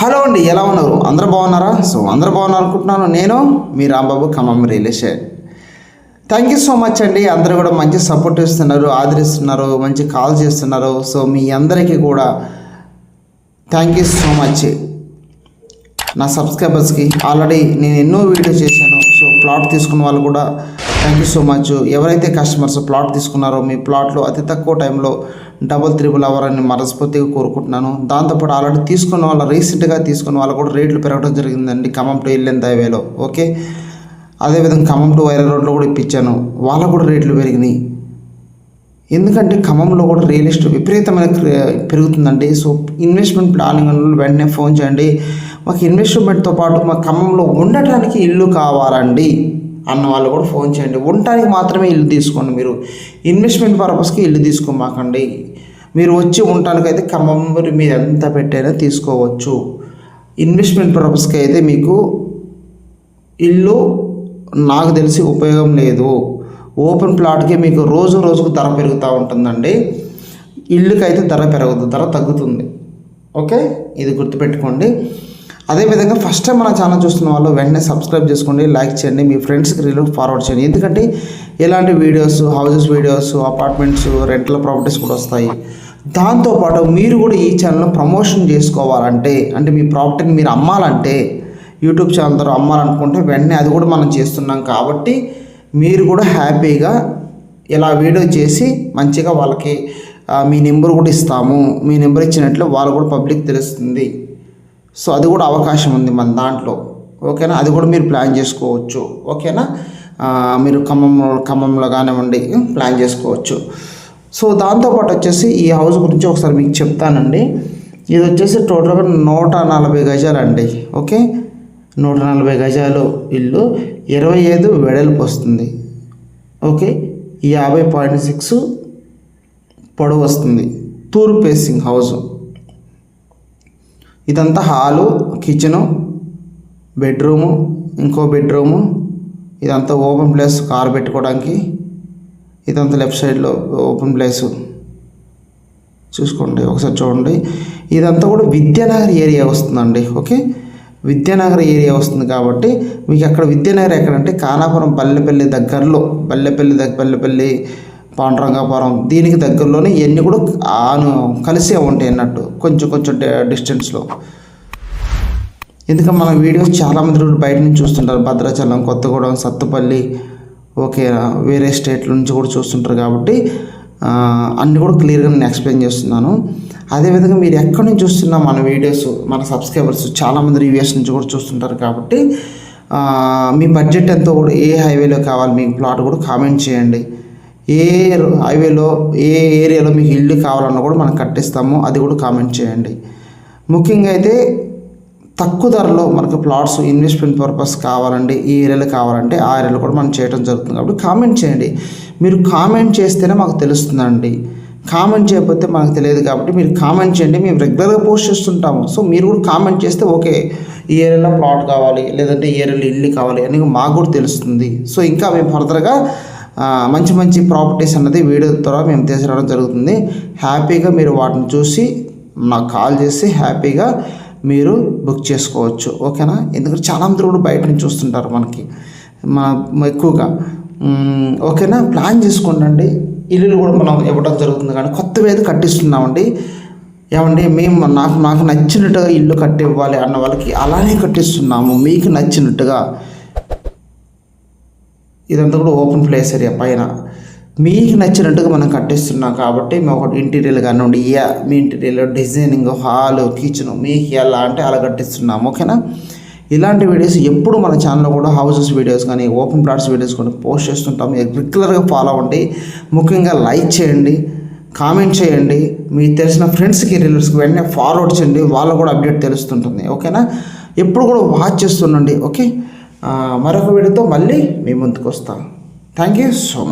Hello అండి ఎలా ఉన్నారు? అందరూ బాగున్నారా? సో అందరూ బాగున్నారు అనుకుంటున్నాను. నేను మీ Rambabu Khammam real estate. Thank you so much అండి. అందరూ కూడా మంచి సపోర్ట్ ఇస్తున్నారు ఆదరిస్తున్నారు మంచి కాల్ చేస్తున్నారు. సో మీ అందరికీ కూడా థ్యాంక్ యూ సో మచ్ నా సబ్స్క్రైబర్స్కి ఆల్రెడీ నేను ఎన్నో వీడియోస్ చేశాను. సో ప్లాట్ తీసుకున్న వాళ్ళు కూడా థ్యాంక్ యూ సో మచ్ ఎవరైతే కస్టమర్స్ ప్లాట్ తీసుకున్నారో మీ ప్లాట్లో అతి తక్కువ టైంలో డబుల్ త్రిబుల్ అవ్వాలని మనస్ఫూర్తిగా కోరుకుంటున్నాను. దాంతోపాటు ఆల్రెడీ తీసుకున్న వాళ్ళ రీసెంట్గా తీసుకున్న వాళ్ళు కూడా రేట్లు పెరగడం జరిగిందండి ఖమ్మం టు ఎల్ఎన్ హైవేలో ఓకే? అదేవిధంగా ఖమ్మం టు వైరల్ రోడ్లో కూడా ఇప్పించాను. వాళ్ళకు కూడా రేట్లు పెరిగినాయి. ఎందుకంటే ఖమ్మంలో కూడా రియల్ ఎస్టేట్ విపరీతమైన పెరుగుతుందండి. సో ఇన్వెస్ట్మెంట్ ప్లానింగ్ వెంటనే ఫోన్ చేయండి. మాకు ఇన్వెస్ట్మెంట్తో పాటు మా ఖమ్మంలో ఉండటానికి ఇల్లు కావాలండి. అన్న వాళ్ళు కూడా ఫోన్ చేయండి. ఉండటానికి మాత్రమే ఇల్లు తీసుకోండి మీరు. ఇన్వెస్ట్మెంట్ పర్పస్కి ఇల్లు తీసుకోమాకండి. మీరు వచ్చి ఉండటానికైతే ఖమ్మం మరి మీరు ఎంత పెట్టైనా తీసుకోవచ్చు. ఇన్వెస్ట్మెంట్ పర్పస్కి అయితే మీకు ఇల్లు నాకు తెలిసి ఉపయోగం లేదు. ఓపెన్ ప్లాట్కి మీకు రోజు రోజుకు ధర పెరుగుతూ ఉంటుందండి. ఇల్లుకి అయితే ధర పెరగదు ధర తగ్గుతుంది. ఓకే? ఇది గుర్తుపెట్టుకోండి. అదేవిధంగా ఫస్ట్ టైం మన ఛానల్ చూస్తున్న వాళ్ళు వెంటనే సబ్స్క్రైబ్ చేసుకోండి లైక్ చేయండి మీ ఫ్రెండ్స్కి రీల్ ఫార్వర్డ్ చేయండి. ఎందుకంటే ఇలాంటి videos houses videos apartments rental properties కూడా వస్తాయి. దాంతోపాటు మీరు కూడా ఈ ఛానల్ ప్రమోషన్ చేసుకోవాలంటే అంటే మీ ప్రాపర్టీని మీరు అమ్మాలంటే యూట్యూబ్ ఛానల్ ద్వారా అమ్మాలనుకుంటే వెంటనే అది కూడా మనం చేస్తున్నాం కాబట్టి మీరు కూడా హ్యాపీగా ఇలా వీడియో చేసి మంచిగా వాళ్ళకి మీ నెంబర్ కూడా ఇస్తాము. మీ నెంబర్ ఇచ్చినట్లు వాళ్ళు కూడా పబ్లిక్ తెలుస్తుంది. సో అది కూడా అవకాశం ఉంది మన దాంట్లో. ఓకేనా? అది కూడా మీరు ప్లాన్ చేసుకోవచ్చు. ఓకేనా? మీరు ఖమ్మంలో ఖమ్మంలో కానివ్వండి ప్లాన్ చేసుకోవచ్చు. సో దాంతోపాటు వచ్చేసి ఈ హౌస్ గురించి ఒకసారి మీకు చెప్తానండి. ఇది వచ్చేసి టోటల్గా నూట నలభై గజాలండి. ఓకే? నూట నలభై గజాలు ఇల్లు ఇరవై ఐదు వెడల్పు వస్తుంది. ఓకే? యాభై పాయింట్ సిక్స్ పొడవు వస్తుంది. తూర్పు ఫేసింగ్ హౌస్. ఇదంతా హాలు కిచెను బెడ్రూము ఇంకో బెడ్రూము. ఇదంతా ఓపెన్ ప్లేస్ కార్ పెట్టుకోవడానికి. ఇదంతా లెఫ్ట్ సైడ్లో ఓపెన్ ప్లేసు. చూసుకోండి ఒకసారి చూడండి. ఇదంతా కూడా విద్యానగర్ ఏరియా వస్తుందండి ఓకే? విద్యానగర్ ఏరియా వస్తుంది కాబట్టి మీకు అక్కడ విద్యానగర్ ఎక్కడంటే కానాపురం పల్లెపల్లి దగ్గరలో పల్లెపల్లి దగ్గర బల్లెపల్లి పాండురంగాపురం దీనికి దగ్గరలోనే ఇవన్నీ కూడా ఆను కలిసే ఉంటాయి అన్నట్టు కొంచెం కొంచెం డిస్టెన్స్లో ఎందుకంటే మన వీడియోస్ చాలామంది కూడా బయట నుంచి చూస్తుంటారు. భద్రాచలం కొత్తగూడెం సత్తుపల్లి ఓకే వేరే స్టేట్ల నుంచి కూడా చూస్తుంటారు కాబట్టి అన్నీ కూడా క్లియర్గా నేను ఎక్స్ప్లెయిన్ చేస్తున్నాను. అదేవిధంగా మీరు ఎక్కడి నుంచి చూస్తున్నా మన వీడియోస్ మన సబ్స్క్రైబర్స్ చాలామంది రివ్యూస్ నుంచి కూడా చూస్తుంటారు కాబట్టి మీ బడ్జెట్ ఎంతో కూడా ఏ హైవేలో కావాలి మీకు ప్లాట్ కూడా కామెంట్ చేయండి. ఏ హైవేలో ఏ ఏరియాలో మీకు ఇల్లు కావాలన్నా కూడా మనం కట్టిస్తాము. అది కూడా కామెంట్ చేయండి. ముఖ్యంగా అయితే తక్కువ ధరలో మనకు ప్లాట్స్ ఇన్వెస్ట్మెంట్ పర్పస్ కావాలండి ఈ ఏరియాలో కావాలంటే ఆ ఏరియాలో కూడా మనం చేయడం జరుగుతుంది. కాబట్టి కామెంట్ చేయండి. మీరు కామెంట్ చేస్తేనే మాకు తెలుస్తుందండి. కామెంట్ చేయకపోతే మనకు తెలియదు కాబట్టి మీరు కామెంట్ చేయండి. మేము రెగ్యులర్గా పోస్ట్ చేస్తుంటాము. సో మీరు కూడా కామెంట్ చేస్తే ఓకే ఈ ఏరియాలో ప్లాట్ కావాలి లేదంటే ఈ ఏరియాలో ఇల్లు కావాలి అని మాకు కూడా తెలుస్తుంది. సో ఇంకా మేము ఫర్దర్గా మంచి మంచి ప్రాపర్టీస్ అన్నది వీడియో ద్వారా మేము తీసుకురావడం జరుగుతుంది. హ్యాపీగా మీరు వాటిని చూసి నాకు కాల్ చేసి హ్యాపీగా మీరు బుక్ చేసుకోవచ్చు. ఓకేనా? ఎందుకంటే చాలా మంది కూడా బయట నుంచి చూస్తుంటారు మనకి. మా ఎక్కువగా. ఓకేనా? ప్లాన్ చేసుకోండి ఇల్లులు కూడా మనం ఇవ్వడం జరుగుతుంది కానీ కొత్తవి అయితే కట్టిస్తున్నామండి. ఏమండి మేము నాకు నాకు నచ్చినట్టుగా ఇల్లు కట్టివ్వాలి అన్న వాళ్ళకి అలానే కట్టిస్తున్నాము. మీకు నచ్చినట్టుగా. ఇదంతా కూడా ఓపెన్ ప్లేస్ ఏరియా పైన. మీకు నచ్చినట్టుగా మనం కట్టిస్తున్నాం కాబట్టి మేము ఒక ఇంటీరియర్ కానివ్వండి ఇయా మీ ఇంటీరియర్ డిజైనింగ్ హాల్ కిచెన్ మీకు ఎలా అంటే అలా కట్టిస్తున్నాం ఓకేనా? ఇలాంటి వీడియోస్ ఎప్పుడు మన ఛానల్లో కూడా హౌసెస్ వీడియోస్ కానీ ఓపెన్ ప్లాట్స్ వీడియోస్ కూడా పోస్ట్ చేస్తుంటాం. రెగ్యులర్గా ఫాలో అవ్వండి. ముఖ్యంగా లైక్ చేయండి కామెంట్ చేయండి. మీకు తెలిసిన ఫ్రెండ్స్కి రిలేటివ్స్కి వెంటనే ఫార్వర్డ్ చేయండి. వాళ్ళకు కూడా అప్డేట్ తెలుస్తుంటుంది ఓకేనా? ఎప్పుడు కూడా వాచ్ చేస్తుండండి ఓకే? మరొక వీడియోతో మళ్ళీ మీ ముందుకు వస్తాం. Thank you so much